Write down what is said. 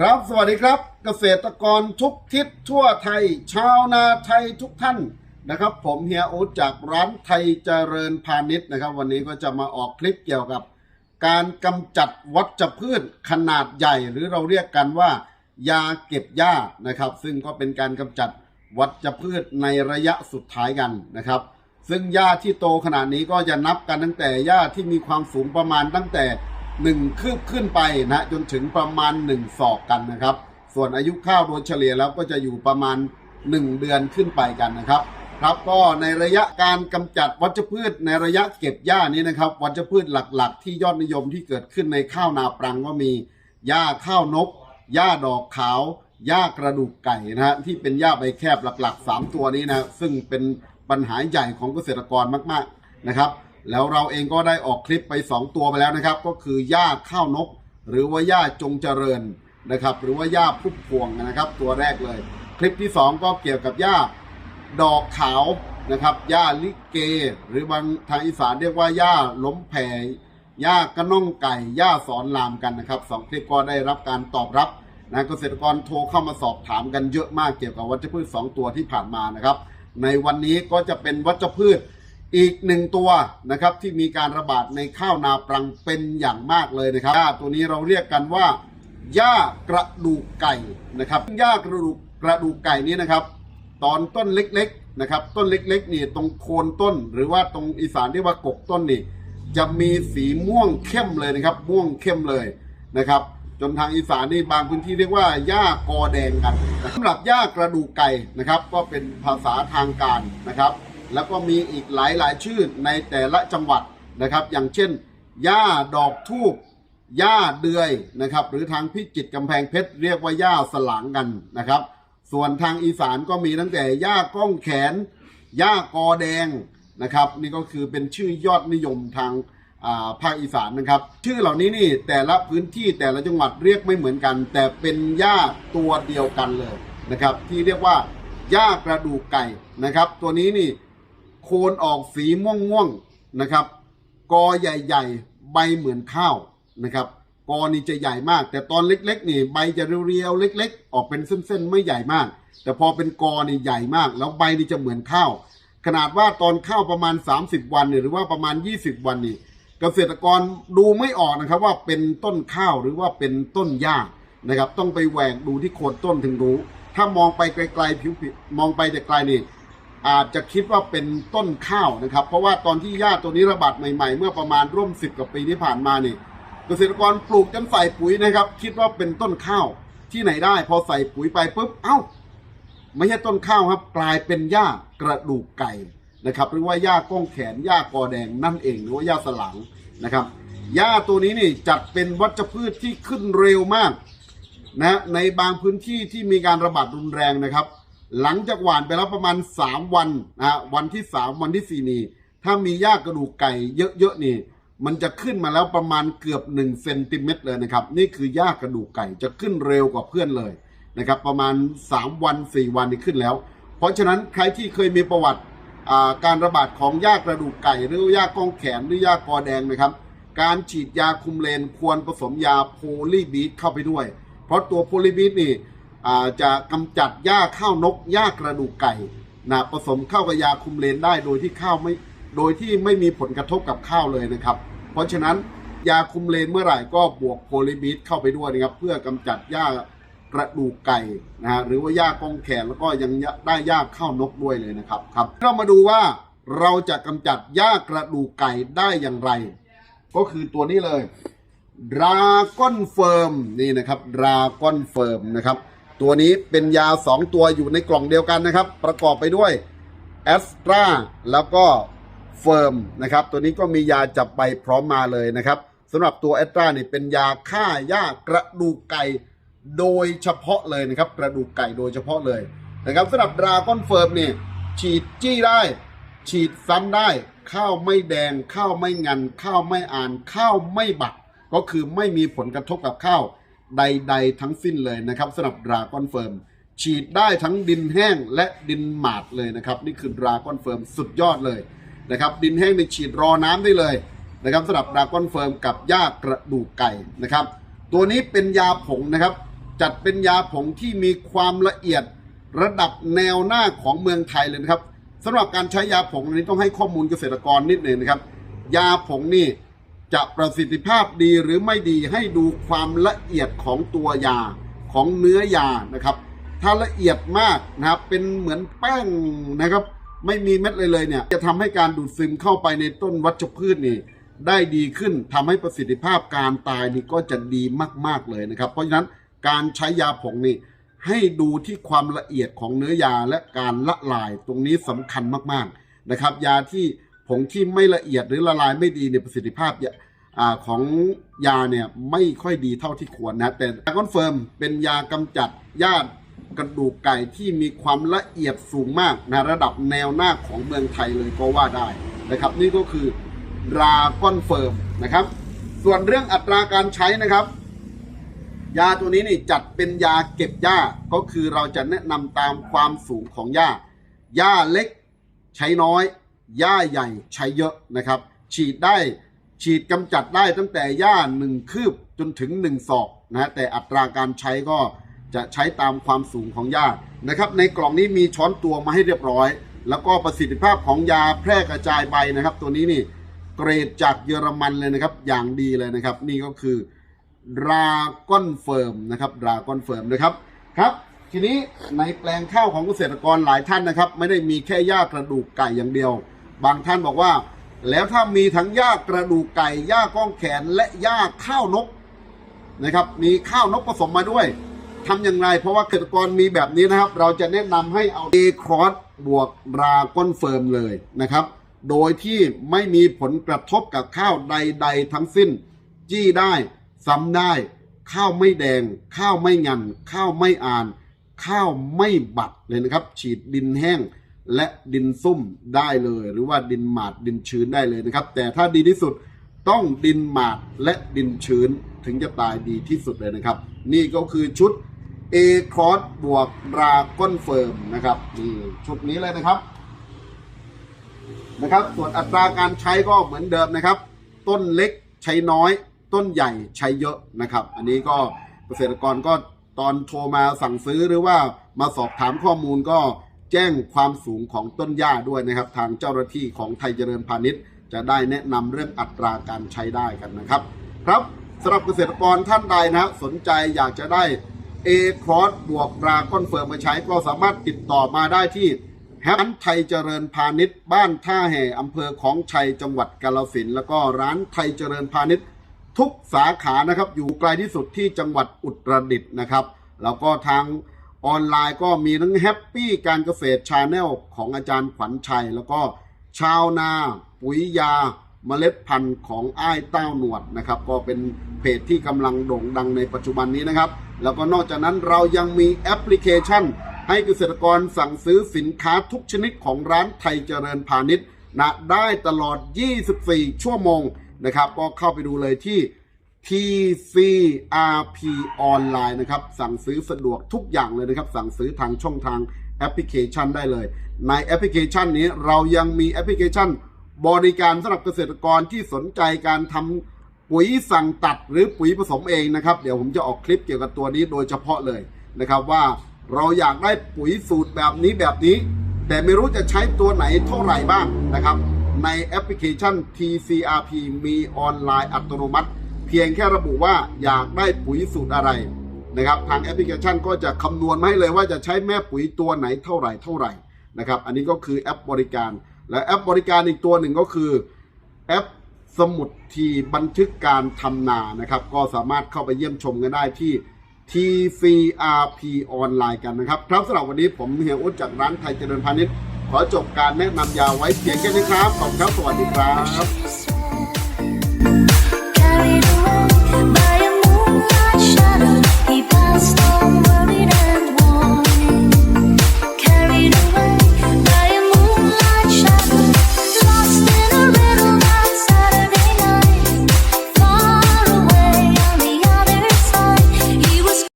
ครับสวัสดีครับ เกษตรกรทุกทิศทั่วไทย ชาวนาไทยทุกท่านนะครับ ผมเฮียอูดจากร้านไทยเจริญพาณิชย์นะครับ วันนี้ก็จะมาออกคลิปเกี่ยวกับ การกำจัดวัชพืชขนาดใหญ่ หรือเราเรียกกันว่า ยาเก็บหญ้านะครับ ซึ่งก็เป็นการกำจัดวัชพืชในระยะสุดท้ายกันนะครับ ซึ่งหญ้าที่โตขนาดนี้ก็จะนับกันตั้งแต่หญ้าที่มีความสูงประมาณตั้งแต่ หนึ่งคืบขึ้นไปนะจนถึงประมาณหนึ่งศอกกันนะครับ ส่วนอายุข้าวโดยเฉลี่ยแล้วก็จะอยู่ประมาณ 1 เดือนขึ้นไปกันนะครับครับก็ในระยะการกำจัดวัชพืชในระยะเก็บหญ้านี้นะครับ วัชพืชหลักๆ ที่ยอดนิยมที่เกิดขึ้นในข้าวนาปรังก็มีหญ้าข้าวนกหญ้าดอกขาวหญ้ากระดูกไก่นะฮะที่เป็นหญ้าใบแคบหลักๆ 3 ตัวนี้นะซึ่งเป็นปัญหาใหญ่ของเกษตรกรมากๆนะครับ แล้วเราเองก็ได้ออกคลิปไป 2 ตัวไปแล้วนะครับ ก็คือหญ้าข้าวนก หรือว่าหญ้าจงเจริญนะครับ หรือว่าหญ้าพุ่มพวงนะครับ ตัวแรกเลย คลิปที่ 2 ก็เกี่ยวกับหญ้าดอกขาวนะครับหญ้าลิเก หรือบางทางอีสานเรียกว่าหญ้าล้มแผ่หญ้ากระน่องไก่หญ้าสอนลามกันนะครับสองคลิปก็ได้รับการตอบรับนะเกษตรกรโทรเข้ามาสอบถามกันเยอะมากเกี่ยวกับวัชพืช 2 ตัวที่ผ่านมานะครับ ในวันนี้ก็จะเป็นวัชพืช อีกหนึ่งตัวนะครับที่มีการระบาดในข้าวนาปรังเป็นอย่างมากเลยนะครับหญ้าตัวนี้เราเรียกกันว่าหญ้ากระดูกไก่นะครับหญ้ากระดูกกระดูกไก่นี้นะครับ ตอนต้นเล็กๆนะครับ ต้นเล็กๆนี่ตรงโคนต้น หรือว่าตรงอีสานเรียกว่ากกต้นนี่จะมีสีม่วงเข้มเลยนะครับ ม่วงเข้มเลยนะครับ จนทางอีสานนี่บางพื้นที่เรียกว่าหญ้ากอแดงกันสำหรับหญ้ากระดูกไก่นะครับ ก็เป็นภาษาทางการนะครับ แล้วก็มีอีกหลายหลายชื่อในแต่ละจังหวัดนะครับ อย่างเช่นหญ้าดอกทูบหญ้าเดือยนะครับ หรือทางพิจิตรกำแพงเพชรเรียกว่าหญ้าสลางกันนะครับ ส่วนทางอีสานก็มีตั้งแต่หญ้าก้องแขนหญ้ากอแดงนะครับ นี่ก็คือเป็นชื่อยอดนิยมทางอ่าภาคอีสานนะครับ ชื่อเหล่านี้นี่แต่ละพื้นที่แต่ละจังหวัดเรียกไม่เหมือนกัน แต่เป็นหญ้าตัวเดียวกันเลยนะครับ ที่เรียกว่าหญ้ากระดูกไก่นะครับ ตัวนี้นี่ โคนออกสีม่วงๆนะครับ กอใหญ่ ๆ ใบเหมือนข้าวนะครับกอนี่จะใหญ่มาก แต่ตอนเล็กๆนี่ใบจะเรียวๆเล็ก ๆ ออกเป็นเส้นๆไม่ใหญ่มาก แต่พอเป็นกอนี่ใหญ่มาก แล้วใบนี่จะเหมือนข้าว ขนาดว่าตอนข้าวประมาณ 30 วันเนี่ยหรือว่าประมาณ 20 วันนี่เกษตรกรดูไม่ออกนะครับว่าเป็นต้นข้าวหรือว่าเป็นต้นหญ้านะครับ ต้องไปแหวกดูที่โคนต้นถึงรู้ ถ้ามองไปไกลๆผิวมองไปแต่ไกลนี่ อาจจะคิดว่าเป็นต้นข้าวนะครับ เพราะว่าตอนที่หญ้าตัวนี้ระบาดใหม่ๆ เมื่อประมาณร่วมสิบกว่าปีที่ผ่านมานี่เกษตรกรปลูกจนใส่ปุ๋ยนะครับ คิดว่าเป็นต้นข้าวที่ไหนได้ พอใส่ปุ๋ยไปปุ๊บเอ้า ไม่ใช่ต้นข้าวครับ กลายเป็นหญ้ากระดูกไก่นะครับหรือว่าหญ้าก้องแขนหญ้ากอแดงนั่นเองหรือว่าหญ้าสลังนะครับหญ้าตัวนี้นี่จัดเป็นวัชพืชที่ขึ้นเร็วมากนะในบางพื้นที่ที่มีการระบาดรุนแรงนะครับ หลังจากหวานไปแล้วประมาณ 3 วันนะฮะวันที่ 3 วันที่ 4 นี่ ถ้ามีหญ้ากระดูกไก่เยอะๆนี่ มันจะขึ้นมาแล้วประมาณเกือบ1เซนติเมตรเลยนะครับ นี่คือหญ้ากระดูกไก่จะขึ้นเร็วกว่าเพื่อนเลยนะครับ ประมาณ 3 วัน 4 วันนี่ขึ้นแล้ว เพราะฉะนั้นใครที่เคยมีประวัติการระบาดของหญ้ากระดูกไก่ หรือหญ้ากองแขนหรือหญ้ากอแดงนะครับ การฉีดยาคุมเลนควรผสมยาโพลีบีทเข้าไปด้วย เพราะตัวโพลีบีทนี่ จะกำจัดหญ้าข้าวนกหญ้ากระดูกไก่นะผสมเข้ากับยาคุมเลนได้โดยที่ข้าวไม่โดยที่ไม่มีผลกระทบกับข้าวเลยนะครับ เพราะฉะนั้นยาคุมเลนเมื่อไหร่ก็บวกโพลีบีทเข้าไปด้วยนะครับ เพื่อกำจัดหญ้ากระดูกไก่นะฮะหรือว่าหญ้ากองแขนแล้วก็ยังได้หญ้าข้าวนกด้วยเลยนะครับครับ เรามาดูว่าเราจะกำจัดหญ้ากระดูกไก่ได้อย่างไร ก็คือตัวนี้เลยดราก้อนเฟิร์มนี่นะครับดราก้อนเฟิร์มนะครับ ตัวนี้เป็นยา 2 ตัวอยู่ในกล่องเดียวกันนะครับ ประกอบไปด้วยแอสตราแล้วก็เฟิร์มนะครับ ตัวนี้ก็มียาจับไปพร้อมมาเลยนะครับสำหรับตัวแอสตรานี่เป็นยาฆ่าหญ้ากระดูกไก่โดยเฉพาะเลยนะครับ กระดูกไก่โดยเฉพาะเลยนะครับสำหรับดราก้อนเฟิร์มนี่ฉีดจี้ได้ ฉีดซ้ำได้ ข้าวไม่แดง ข้าวไม่งัน ข้าวไม่อ่าน ข้าวไม่บักก็คือไม่มีผลกระทบกับข้าว ใด ๆ ทั้งสิ้นเลยนะครับสำหรับดราก้อนเฟิร์มฉีดได้ทั้งดินแห้งและดินหมาดเลยนะครับนี่คือดราก้อนเฟิร์มสุดยอดเลยนะครับดินแห้งในฉีดรอน้ำได้เลยนะครับสำหรับดราก้อนเฟิร์มกับหญ้ากระดูกไก่นะครับ ตัวนี้เป็นยาผงนะครับ จัดเป็นยาผงที่มีความละเอียดระดับแนวหน้าของเมืองไทยเลยนะครับสำหรับการใช้ยาผงอันนี้ต้องให้ข้อมูลเกษตรกรนิดหนึ่งนะครับ ยาผงนี่ จะประสิทธิภาพดีหรือไม่ดีให้ดูความละเอียดของตัวยาของเนื้อยานะครับ ถ้าละเอียดมากนะครับเป็นเหมือนแป้งนะครับ ไม่มีเม็ดเลยเลยเนี่ย จะทำให้การดูดซึมเข้าไปในต้นวัชพืชนี่ได้ดีขึ้นทำให้ประสิทธิภาพการตายนี่ก็จะดีมาก ๆเลยนะครับ เพราะฉะนั้นการใช้ยาผงนี่ให้ดูที่ความละเอียดของเนื้อยาและการละลายตรงนี้สำคัญมากๆนะครับ ยาที่ ผงที่ไม่ละเอียดหรือละลายไม่ดีเนี่ยประสิทธิภาพอาของยาเนี่ยไม่ค่อยดีเท่าที่ควรนะแต่คอนเฟิร์มเป็นยากำจัดญาติกระดูกไก่ที่มีความละเอียดสูงมากในระดับแนวหน้าของเมืองไทยเลยก็ว่าได้นะครับ นี่ก็คือรากอนเฟิร์มนะครับ ส่วนเรื่องอัตราการใช้นะครับ ยาตัวนี้นี่จัดเป็นยาเก็บหญ้าก็คือเราจะแนะนำตามความสูงของหญ้าหญ้าเล็กใช้น้อย หญ้าใหญ่ใช้เยอะนะครับ ฉีดได้ฉีดกำจัดได้ตั้งแต่หญ้าหนึ่งคืบจนถึงหนึ่งศอกนะแต่อัตราการใช้ก็จะใช้ตามความสูงของหญ้านะครับ ในกล่องนี้มีช้อนตัวมาให้เรียบร้อย แล้วก็ประสิทธิภาพของยาแพร่กระจายใบนะครับ ตัวนี้นี่เกรดจากเยอรมันเลยนะครับ อย่างดีเลยนะครับ นี่ก็คือราก้อนเฟิร์มนะครับราก้อนเฟิร์มนะครับครับ ทีนี้ในแปลงข้าวของเกษตรกรหลายท่านนะครับ ไม่ได้มีแค่หญ้ากระดูกไก่อย่างเดียว บางท่านบอกว่า แล้วถ้ามีทั้งหญ้ากระดูกไก่หญ้าก้องแขนและหญ้าข้าวนกนะครับ มีข้าวนกผสมมาด้วยทำอย่างไร เพราะว่าเกษตรกรมีแบบนี้นะครับ เราจะแนะนำให้เอาเอครอสบวกราก้อนเฟิร์มเลยนะครับ โดยที่ไม่มีผลกระทบกับข้าวใด ๆ ทั้งสิ้น จี้ได้ซ้ำได้ ข้าวไม่แดง ข้าวไม่งัน ข้าวไม่อ่าน ข้าวไม่บัดเลยนะครับ ฉีดดินแห้ง และดินซุ่มได้เลย หรือว่าดินหมาดดินชื้นได้เลยนะครับ แต่ถ้าดีที่สุดต้องดินหมาดและดินชื้นถึงจะตายดีที่สุดเลยนะครับ นี่ก็คือชุด A c r o s s บวกราก้อนเฟิร์มนะครับนี่ชุดนี้เลยนะครับนะครับ ส่วนอัตราการใช้ก็เหมือนเดิมนะครับ ต้นเล็กใช้น้อย ต้นใหญ่ใช้เยอะนะครับ อันนี้ก็เกษตรกรก็ตอนโทรมาสั่งซื้อหรือว่ามาสอบถามข้อมูลก็ แจ้งความสูงของต้นหญ้าด้วยนะครับ ทางเจ้าหน้าที่ของไทยเจริญพาณิชย์ จะได้แนะนำเรื่องอัตราการใช้ได้กันนะครับ ครับสำหรับเกษตรกรท่านใดนะสนใจอยากจะได้ A c r o s s บวกราก้อนเฟิร์มมาใช้ก็สามารถติดต่อมาได้ที่แฮปไทยเจริญพาณิชย์ บ้านท่าแห่อำเภอของชัยจังหวัดกาฬสินธุ์แล้วก็ร้านไทยเจริญพาณิชย์ ทุกสาขานะครับอยู่ไกลที่สุดที่จังหวัดอุตรดิตถ์นะครับ แล้วก็ทาง ออนไลน์ก็มีทั้งแฮปปี้การเกษตรชาแนลของอาจารย์ขวัญชัย แล้วก็ชาวนาปุ๋ยยาเมล็ดพันธุ์ของอ้ายเต้าหนวดนะครับ ก็เป็นเพจที่กำลังโด่งดังในปัจจุบันนี้นะครับ แล้วก็นอกจากนั้นเรายังมีแอปพลิเคชัน ให้เกษตรกรสั่งซื้อสินค้าทุกชนิดของร้านไทยเจริญพาณิชย์นะได้ตลอด 24 ชั่วโมงนะครับ ก็เข้าไปดูเลยที่ TCRP ออนไลน์นะครับ สั่งซื้อสะดวกทุกอย่างเลยนะครับ สั่งซื้อทางช่องทางแอปพลิเคชันได้เลย ในแอปพลิเคชันนี้เรายังมีแอปพลิเคชัน บริการสำหรับเกษตรกรที่สนใจการทำปุ๋ยสั่งตัดหรือปุ๋ยผสมเองนะครับ เดี๋ยวผมจะออกคลิปเกี่ยวกับตัวนี้โดยเฉพาะเลยนะครับว่าเราอยากได้ปุ๋ยสูตรแบบนี้แบบนี้ แต่ไม่รู้จะใช้ตัวไหนเท่าไหร่บ้างนะครับ ในแอปพลิเคชัน TCRP มีออนไลน์อัตโนมัติ เพียงแค่ระบุว่าอยากได้ปุ๋ยสูตรอะไรนะครับ ทางแอปพลิเคชันก็จะคำนวณมาให้เลยว่าจะใช้แม่ปุ๋ยตัวไหนเท่าไหร่เท่าไหร่นะครับ อันนี้ก็คือแอปบริการ และแอปบริการอีกตัวหนึ่งก็คือแอปสมุดทีบันทึกการทำนานะครับ ก็สามารถเข้าไปเยี่ยมชมกันได้ที่ TCRP ออนไลน์กันนะครับ ครับสำหรับวันนี้ผมเฮียอุดจากร้านไทยเจริญพาณิชย์ ขอจบการแนะนำยาไว้เพียงแค่นี้ครับ ขอบคุณครับ สวัสดีครับ